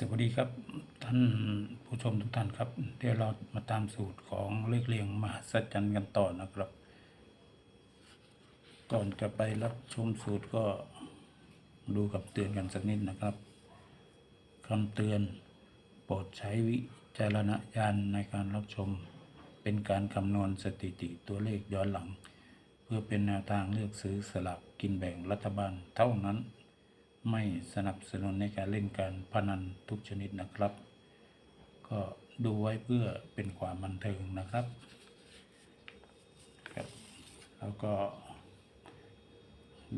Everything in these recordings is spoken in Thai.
สวัสดีครับท่านผู้ชมทุกท่านครับ เดี๋ยวเรามาตามสูตรของเลขเรียงมหัศจรรย์กันต่อนะครับ ก่อนจะไปรับชมสูตรก็ดูกับเตือนกันสักนิดนะครับคำเตือนโปรดใช้วิจารณญาณในการรับชม เป็นการคำนวณสถิติตัวเลขย้อนหลัง เพื่อเป็นแนวทางเลือกซื้อสลากกินแบ่งรัฐบาลเท่านั้น ไม่สนับสนุนในการเล่นการพนันทุกชนิดนะครับ ก็ดูไว้เพื่อเป็นความบันเทิงนะครับครับ แล้วก็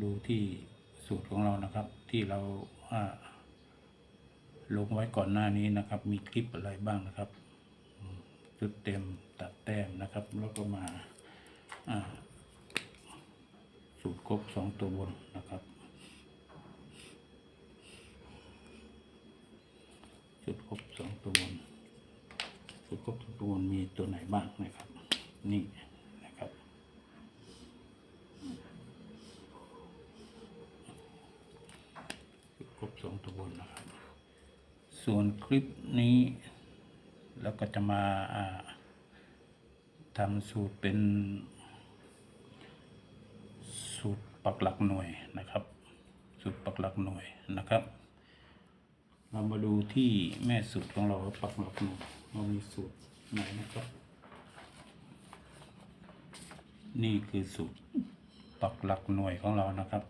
ดูที่สูตรของเรานะครับ ที่เราลงไว้ก่อนหน้านี้นะครับ มีคลิปอะไรบ้างนะครับอืมชุดเต็มตัดแต้มนะครับ แล้วก็มาอ่าสูตรครบสองตัวบนนะครับ จุดครบสองตัวบนจุดครบสองตัวบนมีตัวไหนบ้างนะครับ นี่นะครับจุดครบสองตัวบนนะครับ ส่วนคลิปนี้แล้วก็จะมาอ่าทำสูตรเป็น สูตรปักหลักหน่วยนะครับ สูตรปักหลักหน่วยนะครับ เรามาดูที่แม่สูตรของเราปักหลักหน่วยเรามีสูตรไหนนะครับ นี่คือสูตรปักหลักหน่วยของเรานะครับ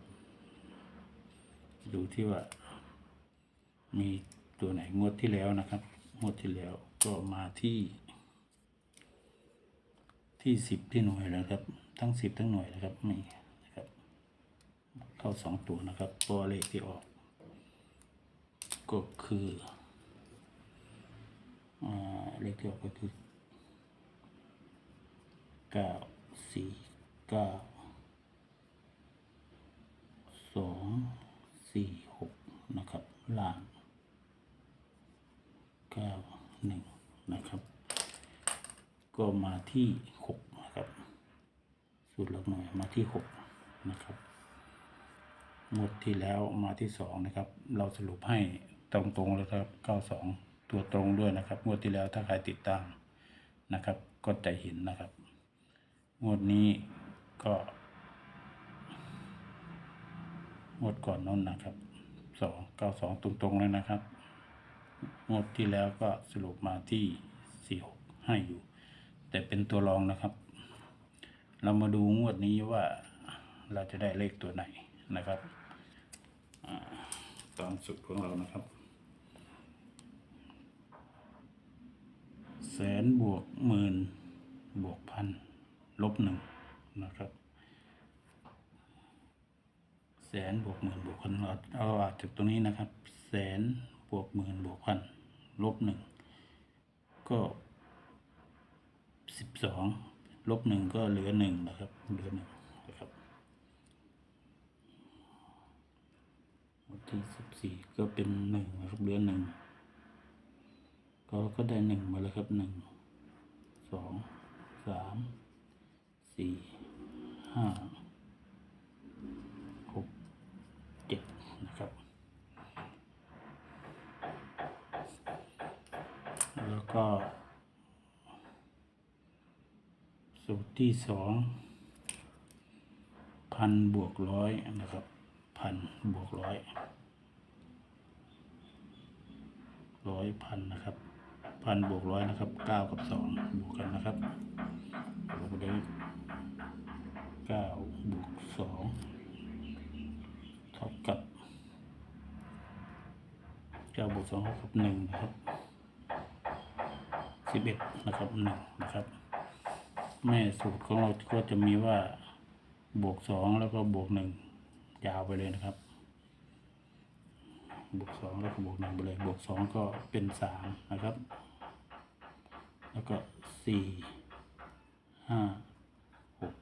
ดูที่ว่า มีตัวไหนงวดที่แล้วนะครับงวดที่แล้วก็มาที่ ที่สิบที่หน่วยแล้วครับ ทั้งสิบทั้งหน่วยนะครับนี่นะครับ เข้าสองตัวนะครับตัวเลขที่ออก ก็คือเลขที่ออกก็คือเก้าสี่เก้าสองสี่หกนะครับล่างเก้าหนึ่งนะครับ ก็มาที่หกนะครับสูตรลักหน่วยมาที่หกนะครับหมดที่แล้วมาที่สองนะครับ เราสรุปให้ ตรงๆเลยครับเก้าสองตัวตรงด้วยนะครับ งวดที่แล้วถ้าใครติดตามนะครับ ก็จะเห็นนะครับ งวดนี้ก็ งวดก่อนนั้นนะครับสองเก้าสองตรงๆเลยนะครับ งวดที่แล้วก็สรุปมาที่สี่หกให้อยู่ แต่เป็นตัวรองนะครับ เรามาดูงวดนี้ว่าเราจะได้เลขตัวไหนนะครับตามสุดของเรานะครับแส นบวกหมื่นบวกพันลบหนึ่งนะครับแสนบวกหมื่นบวกพันเราเอาอาจากตรงนี้นะครับ แสนบวกหมื่นบวกพันลบหนึ่งก็สิบสองลบหนึ่งก็เหลือหนึ่งนะครับ เหลือหนึ่งนะครับที่สิบสี่ก็เป็นหนึ่งนะครับเหลือหนึ่ง ก็ก็ได้หนึ่งมาแล้วครับหนึ่งสองสามสี่ห้าหกเจ็ดนะครับ แล้วก็ สูตรที่สองพันบวกร้อยนะครับพันบวกร้อยร้อยพันนะครับ พันบวกร้อยนะครับเก้ากับสองบวกกันนะครับบวกได้เก้าบวกสองเท่ากับเก้าบวกสองเท่ากับหนึ่งนะครับสิบเอ็ดนะครับหนึ่งนะครับ แม่สูตรของเราก็จะมีว่าบวกสองแล้วก็บวกหนึ่งยาวไปเลยนะครับ บวกสองแล้วก็บวกหนึ่งไปเลย บวกสองก็เป็นสามนะครับ แล้วก็สี่ห้าหก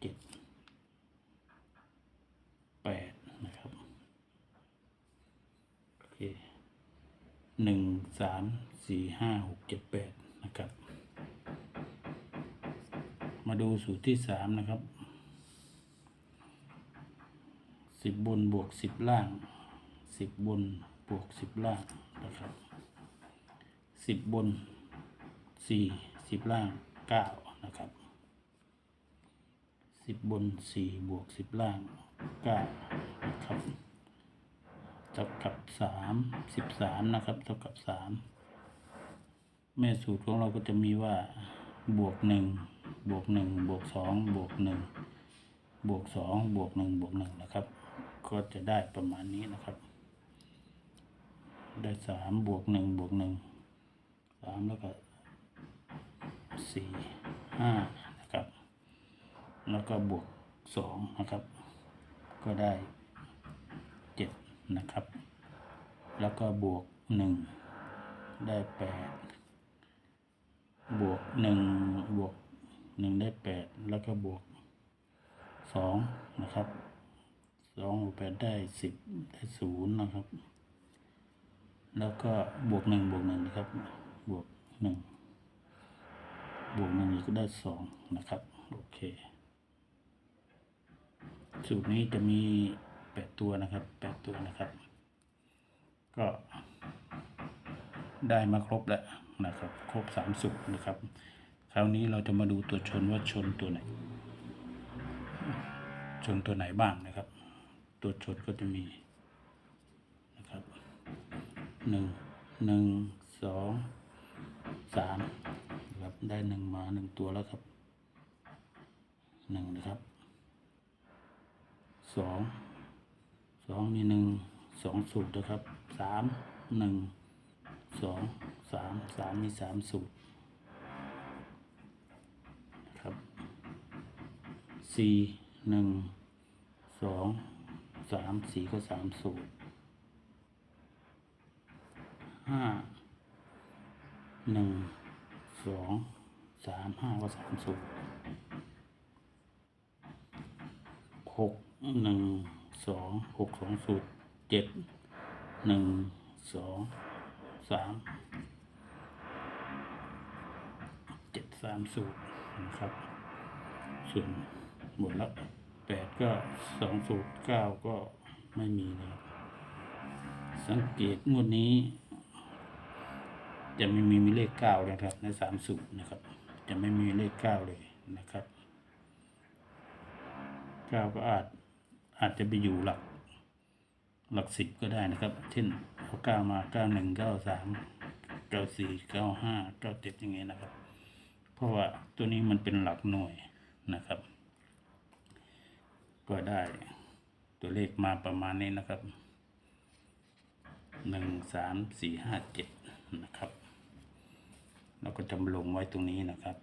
เจ็ดแปดนะครับโอเคหนึ่งสามสี่ห้าหกเจ็ดแปดนะครับ มาดูสูตรที่สามนะครับสิบบนบวกสิบล่างสิบบนบวกสิบล่างนะครับสิบบน สี่สิบล่างเก้านะครับสิบบนสี่บวกสิบล่างเก้านะครับเท่ากับสามสิบสามนะครับเท่ากับสามแม่สูตรของเราก็จะมีว่าบวกหนึ่งบวกหนึ่งบวกสองบวกหนึ่งบวกสองบวกหนึ่งบวกหนึ่งนะครับ ก็จะได้ประมาณนี้นะครับ ได้สามบวกหนึ่งบวกหนึ่งสามแล้วก็ สี่ห้านะครับ แล้วก็บวกสองนะครับ ก็ได้เจ็ดนะครับ แล้วก็บวกหนึ่งได้แปดบวกหนึ่งบวกหนึ่งได้แปดแล้วก็บวกสองนะครับสองบวกแปดได้สิบได้ศูนย์นะครับ แล้วก็บวกหนึ่งบวกหนึ่งนะครับ บวกหนึ่ง บวกหนึ่งก็ได้สองนะครับโอเค สูตรนี้จะมีแปดตัวนะครับแปดตัวนะครับ ก็ได้มาครบแล้วนะครับ ครบสามสูตรนะครับ คราวนี้เราจะมาดูตัวชนว่าชนตัวไหน ชนตัวไหนบ้างนะครับ ตัวชนก็จะมีนะครับหนึ่งหนึ่งสองสาม นะครับ ได้หนึ่งมาหนึ่งตัวแล้วครับหนึ่งนะครับสองสองมีหนึ่งสองสูตรนะครับสามหนึ่งสองสามสามมีสามสูตรนะครับสี่หนึ่งสองสามสี่ก็สามสูตรห้าหนึ่ง สองสามห้าก็สามสูตรหกหนึ่งสองหกสองสูตรเจ็ดหนึ่งสองสามเจ็ดสามสูตรนะครับ ส่วนหมดแล้วแปดก็สองสูตรเก้าก็ไม่มีนะครับสังเกตงวดนี้ จะไม่มีมีเลขเก้าเลยครับ ในสามสูตรนะครับ จะไม่มีเลขเก้าเลยนะครับเก้าก็อาจอาจจะไปอยู่หลัก หลักสิบก็ได้นะครับ เช่นเอาเก้ามาเก้าหนึ่งเก้าสามเก้าสี่เก้าห้าเก้าเจ็ดอย่างเงี้ยนะครับ เพราะว่าตัวนี้มันเป็นหลักหน่วยนะครับ ก็ได้ตัวเลขมาประมาณนี้นะครับหนึ่งสามสี่ห้าเจ็ดนะครับ เราก็จะลงไว้ตรงนี้นะครับ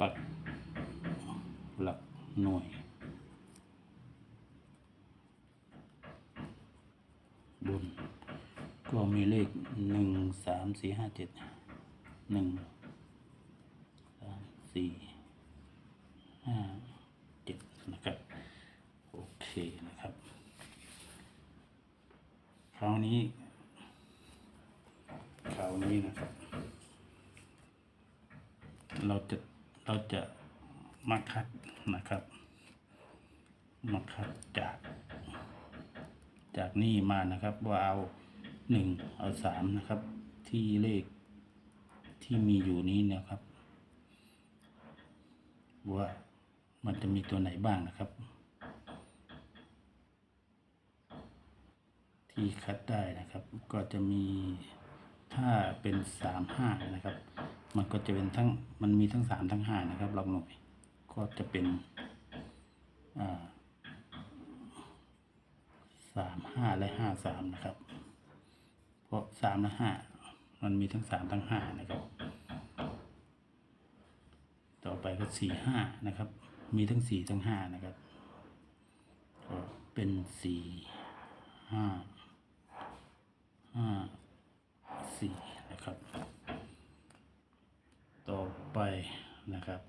ปักหลักหน่วย บน ก็มีเลขหนึ่งสามสี่ห้าเจ็ดหนึ่งสามสี่ห้าเจ็ดนะครับ โอเคนะครับ คราวนี้คราวนี้นะครับ เราจะเราจะมาคัดนะครับมาคัดจาก จากนี่มานะครับว่าเอาหนึ่งเอาสามนะครับ ที่เลขที่มีอยู่นี้นะครับ ว่ามันจะมีตัวไหนบ้างนะครับ ที่คัดได้นะครับ ก็จะมีถ้าเป็นสามห้านะครับ มันก็จะเป็นทั้งมันมีทั้งสามทั้งห้านะครับลักหน่วยก็จะเป็นสามห้าและห้าสามนะครับ เพราะสามและห้ามันมีทั้งสามทั้งห้านะครับ ต่อไปก็สี่ห้านะครับ มีทั้งสี่ทั้งห้านะครับ ก็เป็นสี่ห้า ห้าสี่นะครับ ต่อไปนะครับ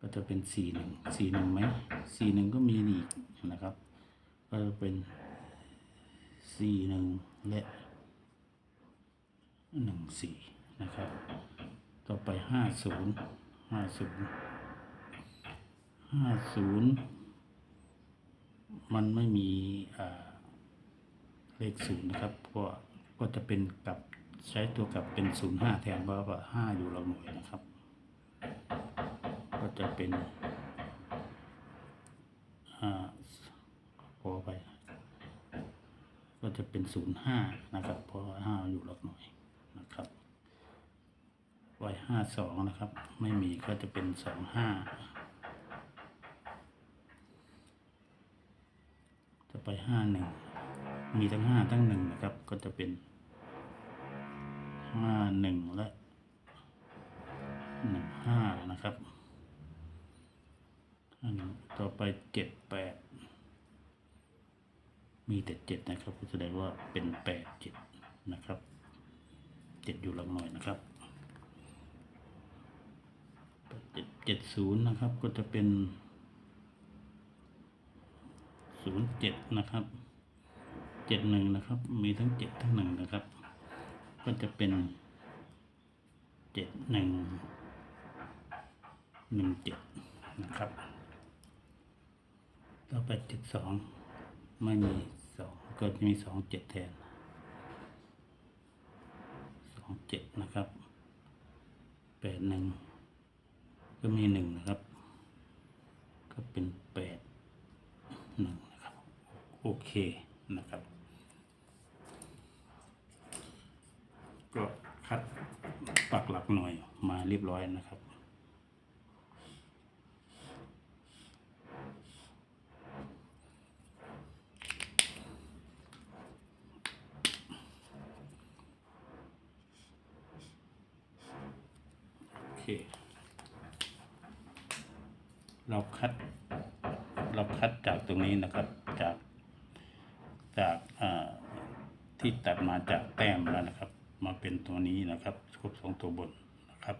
ก็จะเป็นสี่หนึ่งสี่หนึ่งไหมสี่หนึ่งก็มีอีกนะครับ ก็จะเป็นสี่หนึ่งและหนึ่งสี่นะครับ ต่อไปห้าศูนย์ห้าศูนย์ห้าศูนย์มันไม่มีอ่า เลขศูนย์นะครับก็ก็จะเป็นกับใช้ตัวกับเป็นศูนย์ห้าแทนเพราะว่าห้าอยู่หลักหน่วยนะครับ ก็จะเป็นอ่าพอไป ก็จะเป็นศูนย์ห้านะครับเพราะห้าอยู่หลักหน่วยนะครับไว้ห้าสองนะครับ ไม่มีก็จะเป็นสองห้าจะไปห้าหนึ่ง มีทั้งห้าทั้งหนึ่งนะครับ ก็จะเป็นห้าหนึ่งและหนึ่งห้านะครับห้าหนึ่งต่อไปเจ็ดแปดมีแต่เจ็ดนะครับก็แสดงว่าเป็นแปดเจ็ดนะครับเจ็ดอยู่หลักหน่อยนะครับเจ็ดเจ็ดศูนย์นะครับก็จะเป็นศูนย์เจ็ดนะครับ เจ็ดหนึ่งนะครับ มีทั้งเจ็ดทั้งหนึ่งนะครับ ก็จะเป็นเจ็ดหนึ่งหนึ่งเจ็ดนะครับ ต่อไปเจ็ดสองไม่มีสองก็จะมีสองเจ็ดแทนสองเจ็ดนะครับแปดหนึ่งก็มีหนึ่งนะครับ ก็เป็นแปดหนึ่งนะครับ โอเคนะครับ ก็คัดปักหลักหน่อยมาเรียบร้อยนะครับ โอเค เราคัด เราคัดจากตรงนี้นะครับจากจากที่ตัดมาจากแต้มแล้วนะครับ มาเป็นตัวนี้นะครับครบสองตัวบนนะครับ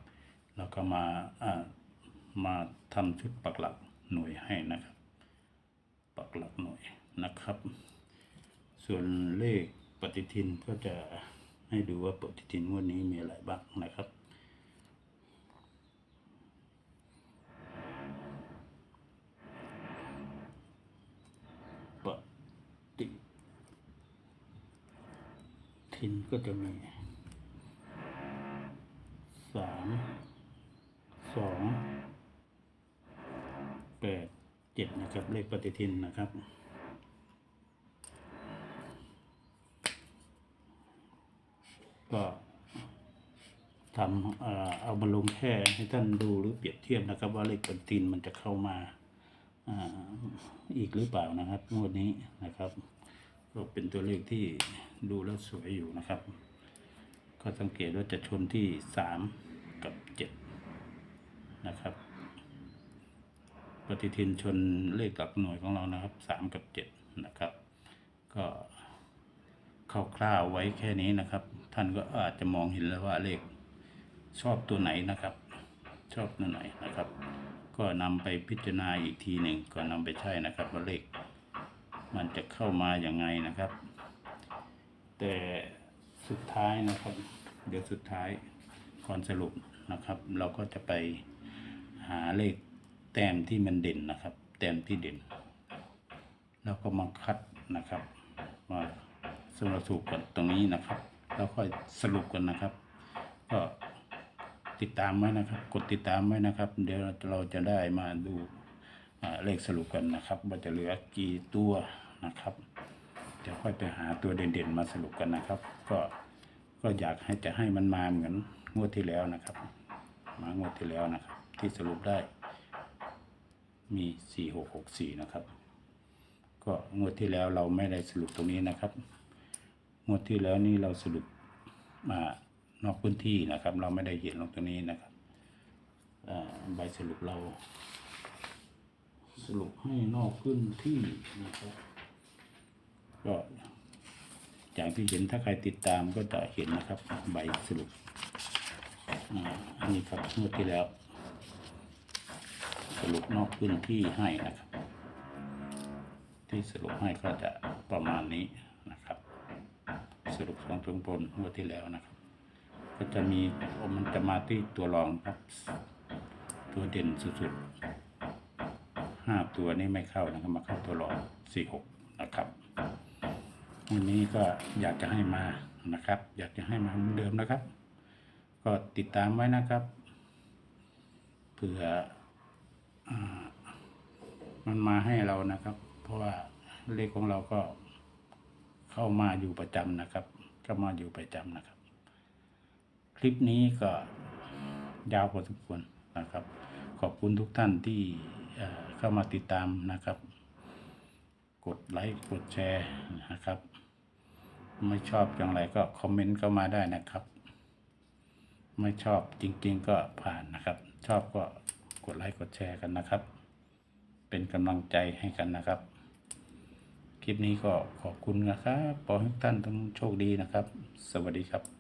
แล้วก็มาอ่ามาทำชุดปักหลักหน่วยให้นะครับ ปักหลักหน่วยนะครับ ส่วนเลขปฏิทินก็จะให้ดูว่าปฏิทินวันนี้มีอะไรบ้างนะครับปฏิทินก็จะมี ปฏิทินนะครับ ก็ทำเอามาลงแค่ให้ท่านดูหรือเปรียบเทียบนะครับ ว่าเลขปฏิทินมันจะเข้ามาอ่าอีกหรือเปล่านะครับงวดนี้นะครับ ก็เป็นตัวเลขที่ดูแล้วสวยอยู่นะครับ ก็สังเกตว่าจะชนที่สามกับเจ็ดนะครับ ปฏิทินชนเลขหลักหน่วยของเรานะครับสามกับเจ็ดนะครับ ก็คร่าวๆไว้แค่นี้นะครับ ท่านก็อาจจะมองเห็นแล้วว่าเลขชอบตัวไหนนะครับ ชอบตัวไหนนะครับ ก็นำไปพิจารณาอีกทีหนึ่งก็นำไปใช้นะครับว่าเลขมันจะเข้ามาอย่างไงนะครับ แต่สุดท้ายนะครับ เดี๋ยวสุดท้ายก่อนสรุปนะครับ เราก็จะไปหาเลข แต้มที่มันเด่นนะครับ แต้มที่เด่น แล้วก็มาคัดนะครับ มาสรุปกันตรงนี้นะครับ แล้วค่อยสรุปกันนะครับ ก็ติดตามไว้นะครับ กดติดตามไว้นะครับ เดี๋ยวเราจะได้มาดูเลขสรุปกันนะครับ ว่าจะเหลือกี่ตัวนะครับเดี๋ยวค่อยไปหาตัวเด่นๆมาสรุปกันนะครับ ก็ก็อยากให้จะให้มันมาเหมือนงวดที่แล้วนะครับ มางวดที่แล้วนะครับ ที่สรุปได้ มีสี่หกหกสี่นะครับ ก็งวดที่แล้วเราไม่ได้สรุปตรงนี้นะครับ งวดที่แล้วนี่เราสรุปมานอกพื้นที่นะครับ เราไม่ได้เห็นลงตรงนี้นะครับใบสรุปเรา สรุปให้นอกพื้นที่นะครับก็อย่างที่เห็นถ้าใครติดตามก็จะเห็นนะครับ ใบสรุปอันนี้ครับงวดที่แล้ว รุปนอกพื้นที่ให้นะครับ ที่สรุปให้ก็จะประมาณนี้นะครับ สรุปของตรงบนงวดที่แล้วนะครับ ก็จะมีมันจะมาที่ตัวรองครับ ตัวเด่นสุดๆห้าตัวนี้ไม่เข้านะครับมาเข้าตัวรองสี่หกนะครับวันนี้ก็อยากจะให้มานะครับ อยากจะให้มาเหมือนเดิมนะครับ ก็ติดตามไว้นะครับเผื่อ มันมาให้เรานะครับ เพราะว่าเลขของเราก็เข้ามาอยู่ประจำนะครับเข้ามาอยู่ประจำนะครับ คลิปนี้ก็ยาวพอสมควรนะครับ ขอบคุณทุกท่านที่เอ่อเข้ามาติดตามนะครับ กดไลค์กดแชร์นะครับ ไม่ชอบอย่างไรก็คอมเมนต์เข้ามาได้นะครับ ไม่ชอบจริง ๆ ก็ผ่านนะครับ ชอบก็ กดไลค์กดแชร์กันนะครับ เป็นกำลังใจให้กันนะครับ คลิปนี้ก็ขอบคุณนะครับขอให้ทุกท่านต้องโชคดีนะครับ สวัสดีครับ